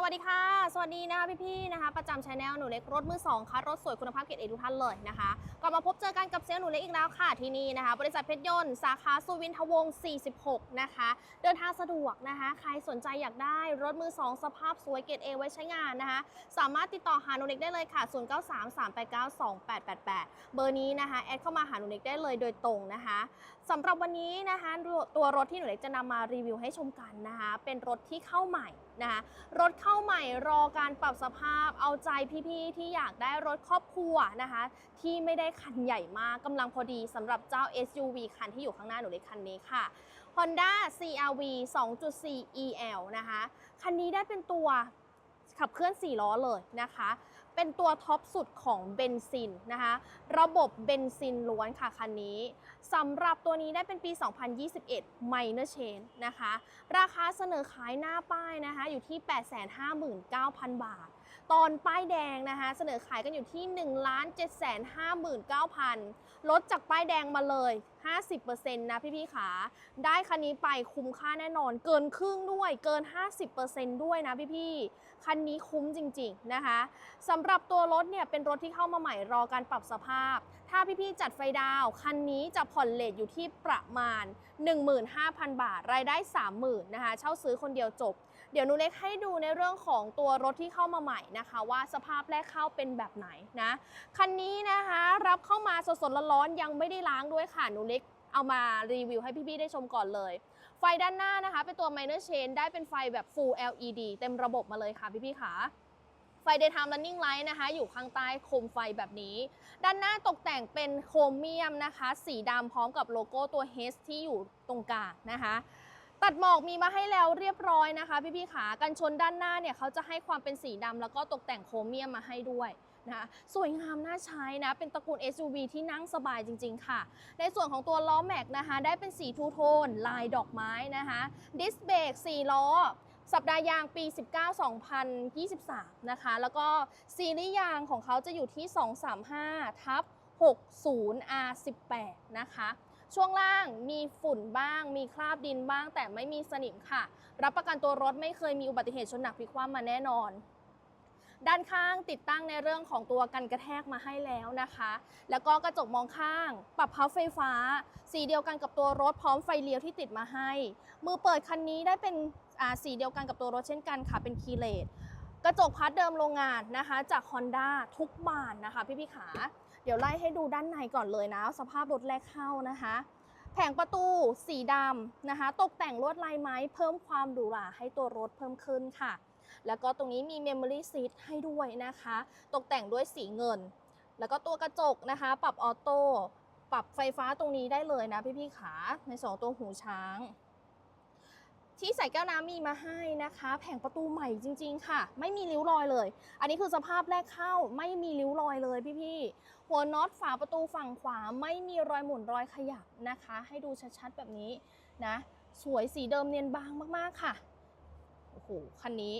สวัสดีค่ะ สวัสดีนะคะพี่ๆนะคะ ประจำชาแนลหนูเล็กรถมือสองค่ะรถสวยคุณภาพเกรดเอทุกท่านเลยนะคะกลับมาพบเจอกันกับเซลล์หนูเล็กอีกแล้วค่ะที่นี่นะคะ บริษัทเพชรยนต์สาขาสุวินทวงศ์46 นะคะ เดินทางสะดวกนะคะ ใครสนใจอยากได้รถมือสองสภาพสวยเกรดเอไว้ใช้งานนะคะ สามารถติดต่อหาหนูเล็กได้เลยค่ะ 0933892888 เบอร์นี้นะคะแอดเข้ามาหาหนูเล็กได้เลยโดยตรงนะคะสำหรับวันนี้นะคะตัวรถที่หนูเล็กจะนำมารีวิวให้ชมกันนะคะ เป็นรถที่เข้าใหม่ นะคะรถเข้าใหม่รอการปรับสภาพเอาใจพี่ๆที่อยากได้รถครอบครัวนะคะ ที่ไม่ได้คันใหญ่มากกำลังพอดีสำหรับเจ้า SUV คันที่อยู่ข้างหน้าหนูในคันนี้ค่ะ Honda CRV 2.4 EL นะคะ คันนี้ได้เป็นตัวขับเคลื่อน 4 ล้อเลยนะคะ เป็นตัวท็อปสุดของเบนซินนะคะ ระบบเบนซินล้วนค่ะคันนี้สำหรับตัวนี้ได้เป็นปี 2021 Minor Change นะคะ ราคาเสนอขายหน้าป้ายนะคะ อยู่ที่ 859,000 บาท ตอนป้ายแดงนะคะ เสนอขายกันอยู่ที่ 1 7 5 9 0 0ลดจากป้ายแดงมาเลย 50%นะพี่ๆขาได้คันนี้ไปคุ้มค่าแน่นอน เกินครึ่งด้วยเกิน 50%ด้วยนะพี่ๆคันนี้คุ้มจริงๆนะคะสำหรับตัวรถเนี่ยเป็นรถที่เข้ามาใหม่รอการปรับสภาพ ถ้าพี่ๆจัดไฟดาวคันนี้จะผ่อนเลทอยู่ที่ประมาณ 15,000 บาท รายได้ 30,000นะคะเช่าซื้อคนเดียวจบ เดี๋ยวหนูเล็กให้ดูในเรื่องของตัวรถที่เข้ามาใหม่นะคะ ว่าสภาพแรกเข้าเป็นแบบไหนนะคันนี้นะคะรับเข้ามาสดๆร้อนๆยังไม่ได้ล้างด้วยค่ะหนูเล็กเอามารีวิวให้พี่ๆได้ชมก่อนเลย ไฟด้านหน้านะคะ เป็นตัว minor chain ได้เป็นไฟแบบ full LED เต็มระบบมาเลยค่ะพี่ๆค่ะไฟ daytime running light นะคะ อยู่ข้างใต้โคมไฟแบบนี้ ด้านหน้าตกแต่งเป็นโครเมียมนะคะ สีดำพร้อมกับโลโก้ตัว H ที่อยู่ตรงกลางนะคะ ตัดหมอกมีมาให้แล้วเรียบร้อยนะคะ พี่ๆขากันชนด้านหน้าเนี่ยเขาจะให้ความเป็นสีดำแล้วก็ตกแต่งโครเมียมมาให้ด้วยนะคะสวยงามน่าใช้นะ เป็นตระกูล SUV ที่นั่งสบายจริง ๆ ค่ะ ในส่วนของตัวล้อแม็กนะคะ ได้เป็นสีทูโทน ลายดอกไม้นะคะดิสเบรก4ล้อ สัปดาห์ยางปี 19 2023 นะคะ แล้วก็ซีรีส์ยางของเขาจะอยู่ที่ 235 ทับ 60 R18 นะคะ ช่วงล่างมีฝุ่นบ้าง มีคราบดินบ้าง แต่ไม่มีสนิมค่ะ รับประกันตัวรถไม่เคยมีอุบัติเหตุชนหนักพลิกคว่ำมาแน่นอน ด้านข้างติดตั้งในเรื่องของตัวกันกระแทกมาให้แล้วนะคะ แล้วก็กระจกมองข้าง ปรับพับไฟฟ้า สีเดียวกันกับตัวรถพร้อมไฟเลี้ยวที่ติดมาให้ มือเปิดคันนี้ได้เป็นอ่าสีเดียวกันกับตัวรถเช่นกันค่ะเป็นคีเลตกระจกพัดเดิมโรงงานนะคะ จาก Honda ทุกบานนะคะพี่พี่ขา ดี๋ยวไล่ให้ดูด้านในก่อนเลยนะ สภาพรถแรกเข้านะคะ แผงประตูสีดำนะคะ ตกแต่งลวดลายไม้ เพิ่มความหรูหราให้ตัวรถเพิ่มขึ้นค่ะ แล้วก็ตรงนี้มี Memory Seat ให้ด้วยนะคะ ตกแต่งด้วยสีเงิน แล้วก็ตัวกระจกนะคะ ปรับออโต้ปรับไฟฟ้าตรงนี้ได้เลยนะพี่ๆขาในสองตัวหูช้าง ที่ใส่แก้วน้ำมีมาให้นะคะ แผงประตูใหม่จริง ๆ ค่ะ ไม่มีริ้วรอยเลย อันนี้คือสภาพแรกเข้าไม่มีริ้วรอยเลยพี่ๆหัวน็อตฝาประตูฝั่งขวาไม่มีรอยหมุนรอยขยับนะคะ ให้ดูชัดๆแบบนี้นะ สวยสีเดิมเนียนบางมากๆค่ะโอ้โหคันนี้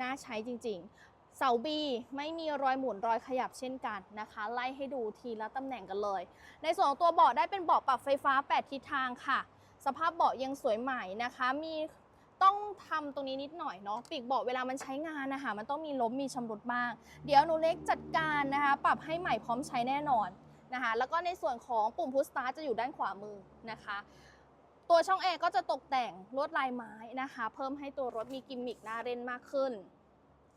น่าใช้จริงๆ เสาบีไม่มีรอยหมุนรอยขยับเช่นกันนะคะ ไล่ให้ดูทีละตำแหน่งกันเลย ในส่วนของตัวเบาะได้เป็นเบาะปรับไฟฟ้า 8 ทิศทางค่ะ สภาพเบาะยังสวยใหม่นะคะ มีต้องทำตรงนี้นิดหน่อยเนาะปีกเบาะเวลามันใช้งานนะคะมันต้องมีล้มมีชำรุดบ้าง เดี๋ยวหนูเล็กจัดการนะคะ ปรับให้ใหม่พร้อมใช้แน่นอนนะคะ แล้วก็ในส่วนของปุ่มพุชสตาร์จะอยู่ด้านขวามือนะคะ ตัวช่องแอร์ก็จะตกแต่งลวดลายไม้นะคะ เพิ่มให้ตัวรถมีกิมมิคน่าเล่นมากขึ้น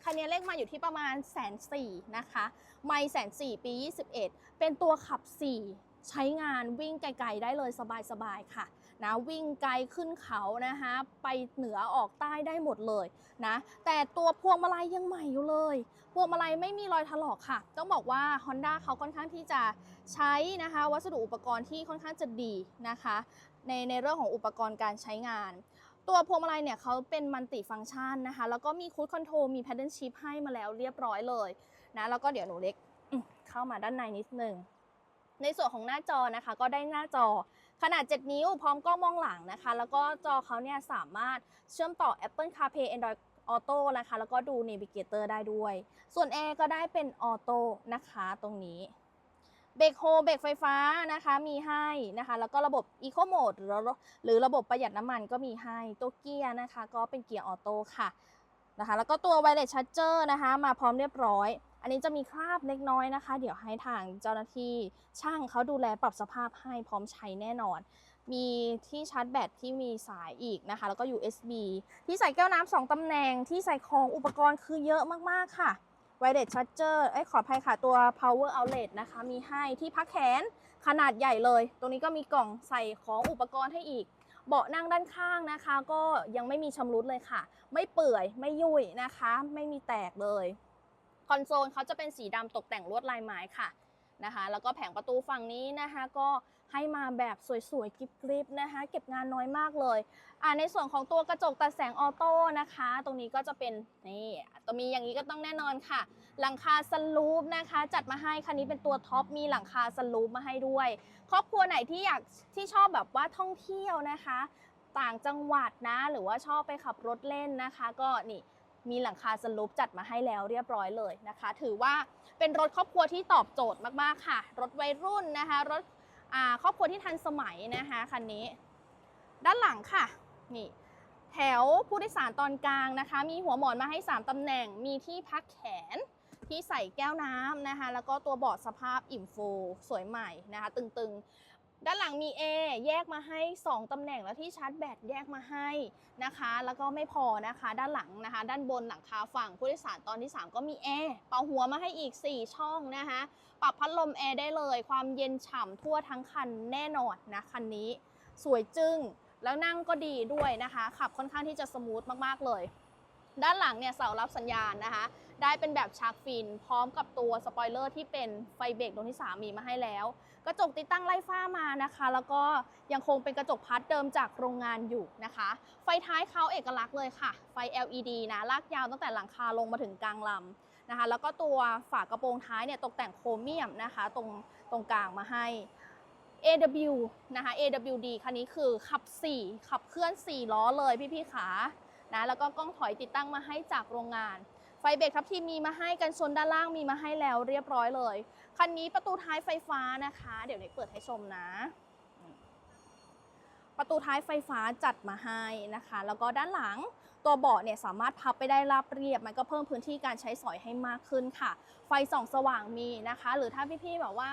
คันนี้เลขมาอยู่ที่ประมาณแสนสี่นะคะ ไม่แสนสี่ปี 21 เป็นตัวขับ 4 ใช้งานวิ่งไกลๆได้เลยสบายๆค่ะ นะวิ่งไกลขึ้นเขานะคะไปเหนือออกใต้ได้หมดเลยนะแต่ตัวพวงมาลัยยังใหม่อยู่เลย พวงมาลัยไม่มีรอยถลอกค่ะ ต้องบอกว่า Honda เขาค่อนข้างที่จะใช้นะคะวัสดุอุปกรณ์ที่ค่อนข้างจะดีนะคะในในเรื่องของอุปกรณ์การใช้งานตัวพวงมาลัยเนี่ยเขาเป็นมัลติฟังก์ชันนะคะ แล้วก็มีคูดคอนโทรลมีแพดเดิลชิพให้มาแล้วเรียบร้อยเลยนะ แล้วก็เดี๋ยวหนูเล็กเข้ามาด้านในนิดนึง ในส่วนของหน้าจอนะคะ ก็ได้หน้าจอ ขนาด 7 นิ้วพร้อมกล้องมองหลังนะคะ แล้วก็จอเขาเนี่ยสามารถเชื่อมต่อ Apple CarPlay Android Auto นะคะ แล้วก็ดู Navigator ได้ด้วย ส่วนแอร์ก็ได้เป็นออโต้นะคะตรงนี้เบรกโฮเบรกไฟฟ้านะคะมีให้นะคะ แล้วก็ระบบ Eco Mode หรือหรือระบบประหยัดน้ำมันก็มีให้ตัวเกียร์นะคะ ก็เป็นเกียร์ออโต้ค่ะนะคะ แล้วก็ตัว wireless charger นะคะ มาพร้อมเรียบร้อย อันนี้จะมีคราบเล็กน้อยนะคะ เดี๋ยวให้ทางเจ้าหน้าที่ช่างเขาดูแลปรับสภาพให้พร้อมใช้แน่นอน มีที่ชาร์จแบตที่มีสายอีกนะคะ แล้วก็ USB ที่ใส่แก้วน้ำสองตำแหน่งที่ใส่ของอุปกรณ์คือเยอะมากๆค่ะ wireless charger เอ้ยขออภัยค่ะ ตัว power outlet นะคะ มีให้ที่พักแขนขนาดใหญ่เลย ตรงนี้ก็มีกล่องใส่ของอุปกรณ์ให้อีก เบาะนั่งด้านข้างนะคะ ก็ยังไม่มีชำรุดเลยค่ะ ไม่เปื่อย ไม่ยุ่ยนะคะ ไม่มีแตกเลย คอนโซลเขาจะเป็นสีดำตกแต่งลวดลายไม้ค่ะนะคะ แล้วก็แผงประตูฝั่งนี้นะคะก็ให้มาแบบสวยๆกริบๆนะคะ เก็บงานน้อยมากเลยอ่าในส่วนของตัวกระจกตัดแสงออโต้นะคะ ตรงนี้ก็จะเป็นนี่ตัวมีอย่างนี้ก็ต้องแน่นอนค่ะ หลังคาสลูปนะคะ จัดมาให้คันนี้เป็นตัวท็อปมีหลังคาสลูปมาให้ด้วย ครอบครัวไหนที่อยากที่ชอบแบบว่าท่องเที่ยวนะคะ ต่างจังหวัดนะ หรือว่าชอบไปขับรถเล่นนะคะ ก็นี่ มีหลังคาสลูปจัดมาให้แล้วเรียบร้อยเลยนะคะ ถือว่าเป็นรถครอบครัวที่ตอบโจทย์มากๆค่ะ รถวัยรุ่นนะคะ รถครอบครัวที่ทันสมัยนะคะคันนี้ ด้านหลังค่ะนี่แถวผู้โดยสารตอนกลางนะคะ มีหัวหมอนมาให้ 3ตำแหน่ง มีที่พักแขนที่ใส่แก้วน้ำนะคะ แล้วก็ตัวเบาะสภาพอิ่มฟูสวยใหม่นะคะ ตึงๆ ด้านหลังมีแอร์แยกมาให้ 2 ตำแหน่งแล้วที่ชาร์จแบตแยกมาให้นะคะ แล้วก็ไม่พอนะคะ ด้านหลังนะคะ ด้านบนหลังคาฝั่งผู้โดยสารตอนที่ 3 ก็มีแอร์เป่าหัวมาให้อีก 4 ช่องนะคะ ปรับพัดลมแอร์ได้เลย ความเย็นฉ่ำทั่วทั้งคันแน่นอนนะคันนี้ สวยจึง้งแล้วนั่งก็ดีด้วยนะคะ ขับค่อนข้างที่จะสมูทมากๆเลย ด้านหลังเนี่ยเสารับสัญญาณนะคะ ได้เป็นแบบชาร์กฟิน พร้อมกับตัวสปอยเลอร์ที่เป็นไฟเบรกดวงที่ 3 มีมาให้แล้ว กระจกติดตั้งไล่ฟ้ามานะคะ แล้วก็ยังคงเป็นกระจกพัดเดิมจากโรงงานอยู่นะคะ ไฟท้ายเขาเอกลักษณ์เลยค่ะ ไฟ LED นะลากยาวตั้งแต่หลังคาลงมาถึงกลางลำนะคะ แล้วก็ตัวฝากระโปรงท้ายเนี่ยตกแต่งโครเมียมนะคะตรงตรงกลางมาให้ AW นะคะ AWD คันนี้คือขับ 4 ขับเคลื่อน 4 ล้อเลยพี่ๆขานะแล้วก็กล้องถอยติดตั้งมาให้จากโรงงาน ไฟเบรกทับทีมมีมาให้กันชนด้านล่างมีมาให้แล้วเรียบร้อยเลย คันนี้ประตูท้ายไฟฟ้านะคะ เดี๋ยวเน็กเปิดให้ชมนะ ประตูท้ายไฟฟ้าจัดมาให้นะคะ แล้วก็ด้านหลังตัวเบาะเนี่ยสามารถพับไปได้ราบเรียบ มันก็เพิ่มพื้นที่การใช้สอยให้มากขึ้นค่ะ ไฟส่องสว่างมีนะคะ หรือถ้าพี่ๆแบบว่า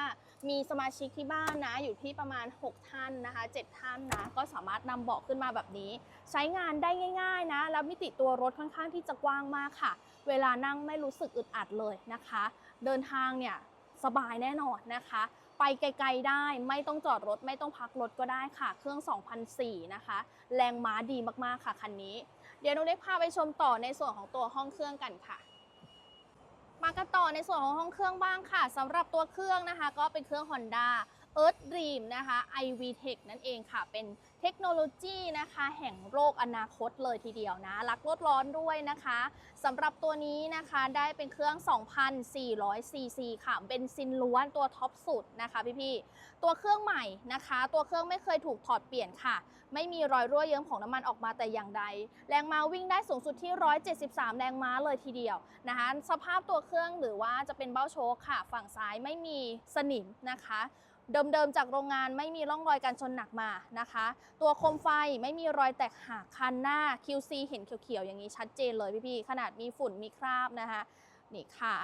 มีสมาชิกที่บ้านนะ อยู่ที่ประมาณ 6 ท่านนะคะ 7 ท่านนะ ก็สามารถนำเบาะขึ้นมาแบบนี้ ใช้งานได้ง่าย ๆนะ มิติตัวรถค่อนข้างที่จะกว้างมากค่ะ เวลานั่งไม่รู้สึกอึดอัดเลยนะคะ เดินทางเนี่ยสบายแน่นอนนะคะ ไปไกลๆได้ไม่ต้องจอดรถไม่ต้องพักรถก็ได้ค่ะ เครื่อง 2004นะคะ แรงม้าดีมากๆค่ะคันนี้ เดี๋ยวน้องเล็กพาไปชมต่อในส่วนของตัวห้องเครื่องกันค่ะมากันต่อในส่วนของห้องเครื่องบ้างค่ะสำหรับตัวเครื่องนะคะ ก็เป็นเครื่อง Honda Earth Dream นะคะ iV Tech นั่นเองค่ะ เป็นเทคโนโลยีนะคะ แห่งโลกอนาคตเลยทีเดียวนะ รักลดร้อนด้วยนะคะสำหรับตัวนี้นะคะได้เป็นเครื่อง 2,400ซีซีค่ะเป็นซินล้วนตัวท็อปสุดนะคะพี่ๆตัวเครื่องใหม่นะคะ ตัวเครื่องไม่เคยถูกถอดเปลี่ยนค่ะ ไม่มีรอยรั่วเยิ้มของน้ำมันออกมาแต่อย่างใด แรงม้าวิ่งได้สูงสุดที่ 173 แรงม้าเลยทีเดียวนะคะสภาพตัวเครื่องหรือว่าจะเป็นเบ้าโชคค่ะ ฝั่งซ้ายไม่มีสนิมนะคะ เดิมๆจากโรงงานไม่มีร่องรอยการชนหนักมานะคะ ตัวโคมไฟไม่มีรอยแตกหักคันหน้า QC เห็นเขียวๆอย่างนี้ชัดเจนเลยพี่ๆขนาดมีฝุ่นมีคราบนะคะนี่ขา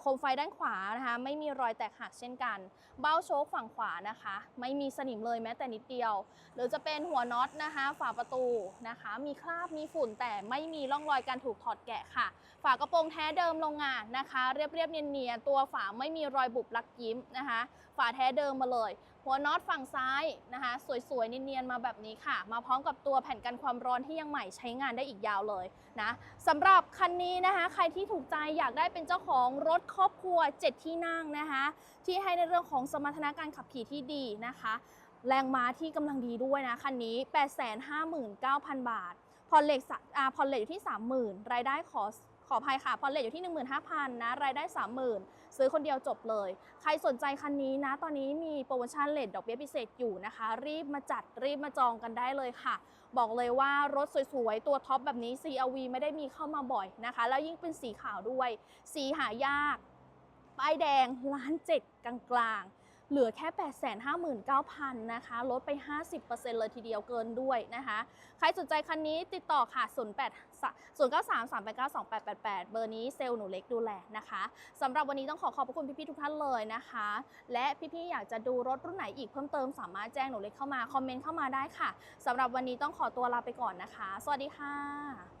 โคมไฟด้านขวานะคะไม่มีรอยแตกหักเช่นกัน เบ้าโชคฝั่งขวานะคะ ไม่มีสนิมเลยแม้แต่นิดเดียว หรือจะเป็นหัวน็อตนะคะ ฝาประตูนะคะ มีคราบมีฝุ่นแต่ไม่มีร่องรอยการถูกถอดแกะค่ะ ฝากระโปรงแท้เดิมโรงงานนะคะ เรียบๆเนียนๆตัวฝาไม่มีรอยบุบลักยิ้มนะคะ ฝาแท้เดิมมาเลย หัวน็อตฝั่งซ้ายนะคะ สวยๆเนียนๆมาแบบนี้ค่ะ มาพร้อมกับตัวแผ่นกันความร้อนที่ยังใหม่ใช้งานได้อีกยาวเลยนะสำหรับคันนี้นะคะ ใครที่ถูกใจอยากได้เป็นเจ้าของรถครอบครัว 7 ที่นั่งนะคะ ที่ให้ในเรื่องของสมรรถนะการขับขี่ที่ดีนะคะแรงม้าที่กำลังดีด้วยนะ คันนี้ 859,000 บาท ผ่อนเหล็กอ่าผ่อนเหล็กอยู่ที่ 30,000 รายได้ขอ ขออภัยค่ะผ่อนเล็กอยู่ที่ 15,000นะรายได้ 30,000 ซื้อคนเดียวจบเลย ใครสนใจคันนี้นะ ตอนนี้มีโปรโมชั่นเลทดอกเบี้ยพิเศษอยู่นะคะ รีบมาจัดรีบมาจองกันได้เลยค่ะ บอกเลยว่ารถสวยๆ ตัวท็อปแบบนี้ CRV ไม่ได้มีเข้ามาบ่อยนะคะ แล้วยิ่งเป็นสีขาวด้วย สีหายากป้ายแดงล้านเจ็ดกลางๆ เหลือแค่ 859,000 นะคะ ลดไป 50%เลยทีเดียวเกินด้วยนะคะ ใครสนใจคันนี้ติดต่อค่ะ 08 093 389 2888 เบอร์นี้เซลล์หนูเล็กดูแลนะคะสำหรับวันนี้ต้องขอขอบพระคุณพี่ๆทุกท่านเลยนะคะ และพี่ๆอยากจะดูรถรุ่นไหนอีกเพิ่มเติมสามารถแจ้งหนูเล็กเข้ามา คอมเมนต์เข้ามาได้ค่ะสำหรับวันนี้ต้องขอตัวลาไปก่อนนะคะ สวัสดีค่ะ